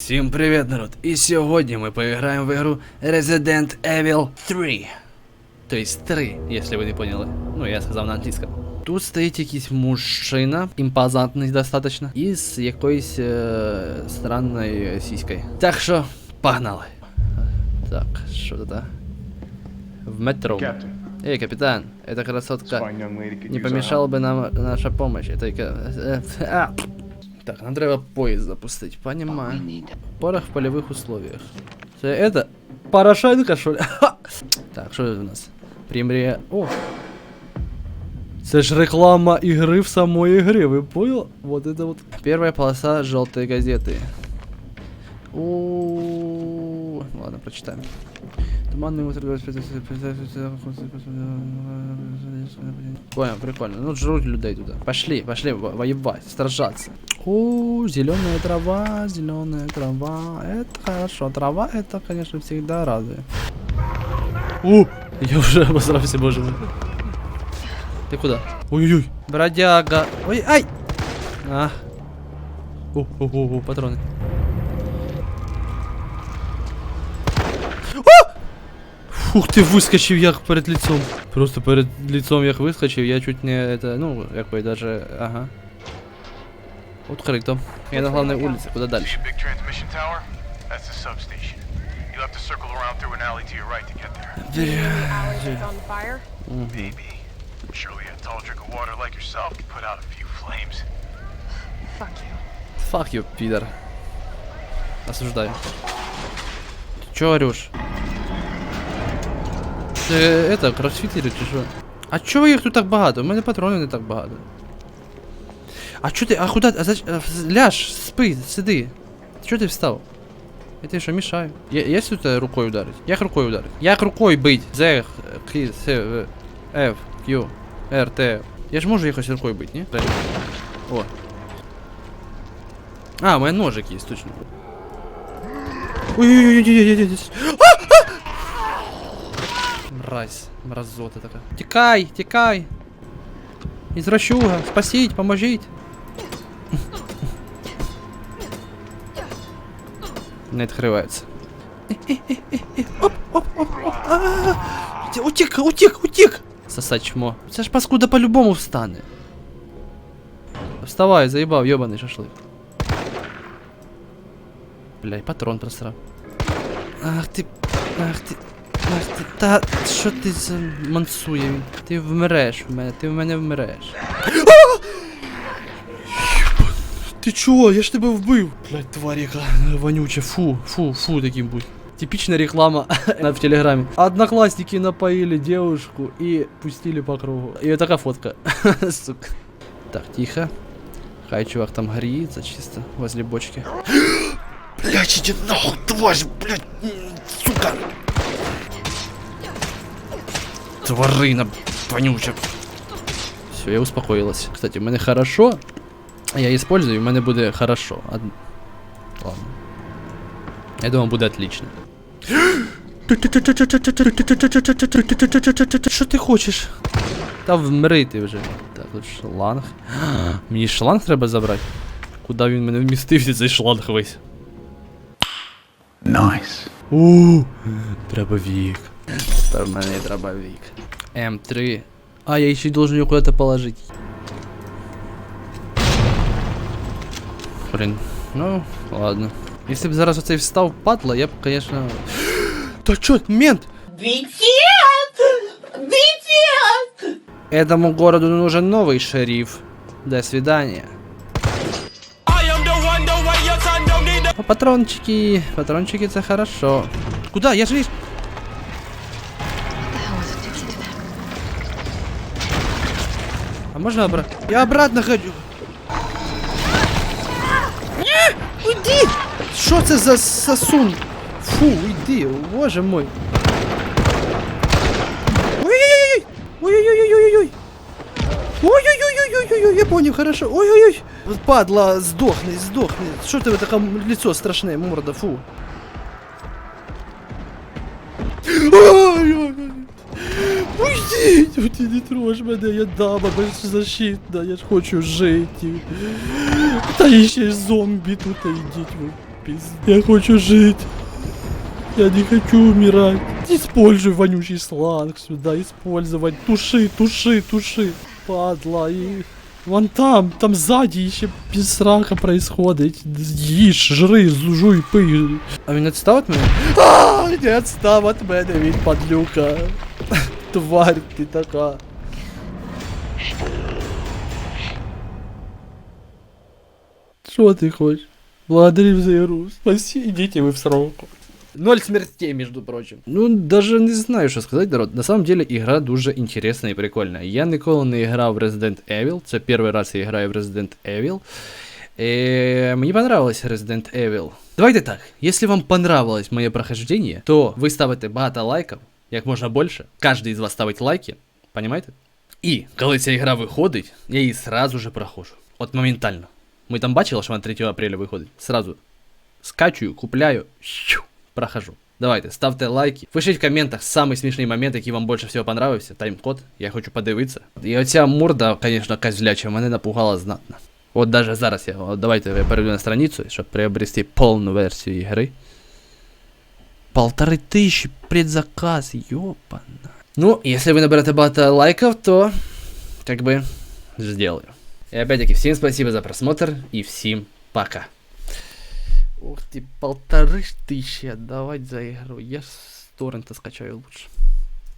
Всім привіт, народ! І сьогодні ми поіграємо в ігру Resident Evil 3. Тобто 3, якщо ви не поняли. Ну, я сказав на англійському. Тут стоїть якийсь мужчина, імпозантний достатньо, із якоюсь е, странною сіською. Так що, погнали. Так, що тут? а? В метро. Captain, Эй, капитан, эта this красотка fine young lady could не use our помешала help. бы нам наша помощь. Это ка- э, а. Так, нам треба поезд запустить, понимаю. Порох в полевых условиях. Це это Порошенко, что ли? Ха! Так, що тут у нас? Примрія. О! Це ж реклама игры в самой игре, вы понял? Вот это вот. Первая полоса желтой газеты. Ладно, прочитаем. Туманный мусор. Понял, прикольно. Ну, жрут людей туда. Пошли, пошли во- воевать, сражаться. О, зеленая трава, зеленая трава. Это хорошо. Трава, это, конечно, всегда радует. О, я уже обосрался, боже мой. Ты куда? Ой-ой-ой. Бродяга. Ой, ай! А. О, о, о, о, патроны. Фух, ти вискочив як перед лицом. Просто перед лицом як вискочив, я чуть не это, ну, якби даже, ага. Открыто. Я на главной улице, куда дальше? Maybe. Surely a tall drink of water like yourself can put out a few flames. Fuck you. Fuck you, пидор. Осуждаю. Ты чё орёшь? Ти это, кроссфітери чи що? А чого їх тут так багато? У мене патронів не так багато. А чо ти, а куди, а зач... а, ляж, спи, сиди. Чого ти встав? Я тебе що, мішаю? Я, є тут е, рукою ударить? Як рукою ударить? Як рукою бить? З, Х, С, В, F, Q, R, T. Я ж можу якось рукою бить, ні? О. А, у мене ножик є, точно. Ой-ой-ой-ой-ой-ой-ой. Мразь, мразота така. Тікай, тікай. Извращуга, спасіть, поможіть. Не відкривається. Оп, оп, оп, оп. А, Утік, утік, утік. Сосать чмо. Це ж паскуда по-любому встане. Вставай, заїбав, йобаний шашлик. Бля, і патрон просрав. Ах ти. Ах ти. Ах ти. Та що ти за мансує? він? Ти вмреш в мене, ти в мене вмреш. Ти чого? Я ж тебе вбив. Блять, тварь яка вонюча. Фу, фу, фу таким будь. Типичная реклама на- в телеграме. Одноклассники напоили девушку и пустили по кругу. И вот такая фотка. Сука. Так, тихо. Хай чувак там греется чисто возле бочки. Блять, иди нахуй, тварь, блять, м, сука. Тварина, вонюча. Все, я успокоилась. Кстати, у мене хорошо. Я использую, и у мене буде хорошо. Од- Ладно. Я думаю, буде отлично. Що ти хочеш? Та вмри ти вже. Так, тут шланг. Мені шланг треба забрати. Куди він мене вмістився, цей шланг весь? Nice. У, дробовик. Є дробовик. М3. А, я ще й должен його куда-то положить. Блин, ну, ладно. Если б зараз оцей встав падла, я б, конечно... Да чё, мент! Этому городу нужен новый шериф. До свидания. А патрончики, патрончики це хорошо. Куда? Я же весь... А можно обратно? Я обратно хочу. Не, уйди! Що це за сосун? Фу, уйди, боже мой. Ой-ой-ой! Ой-ой-ой-ой-ой-ой! Ой-ой-ой-ой-ой-ой, я понял, хорошо. Ой-ой-ой. Падла, сдохни, сдохни. Что ты такое лицо страшное, морда, фу. Ой-ой-ой. Уйдіть, уйди, не трожь мене, я дама беззащитна, я ж хочу жити. Та і ще й зомбі тут, а йдіть ви. пиздец. Я хочу жить. Я не хочу умирать. Используй вонючий сланг сюда, использовать. Туши, туши, туши. Падла и... Вон там, там сзади еще без срака происходит. Ешь, жри, жуй, пий. А він відстав від мене? А, не відстав від мене, він падлюка. Тварь ти така. Что ты хочешь? Благодарим за игру. Спаси, идите вы в сроку. Ноль смертей, между прочим. Ну, даже не знаю, що сказати, народ. На самом деле, ігра дуже інтересна і прикольна. Я ніколи не грав в Resident Evil. Це перший раз я граю в Resident Evil. Э, мне понравилось Resident Evil. Давайте так, если вам понравилось моє прохождение, то ви ставите багато лайків, як можна більше. Кожен із вас ставить лайки, понимаете? І коли ця ігра виходить, я її сразу же проходжу. От моментально. Ми там бачили, що вона 3 апреля виходить. Сразу скачую, купляю, щу, прохожу. Давайте, ставте лайки. Пишіть в коментах самий смішний момент, який вам більше всього понравився. Тайм-код, я хочу подивитися. І оця морда, звісно, козляча, мене напугала знатно. От даже зараз я. От давайте я перейду на страницю, щоб приобрести повну версію ігри. Полторы тысячи предзаказ, ёпана. Ну, если вы наберете багато лайков, то как бы сделаю. И опять-таки, всем спасибо за просмотр и всем пока. Ух ты, полторы тысячи отдавать за игру. Я с торрента скачаю лучше.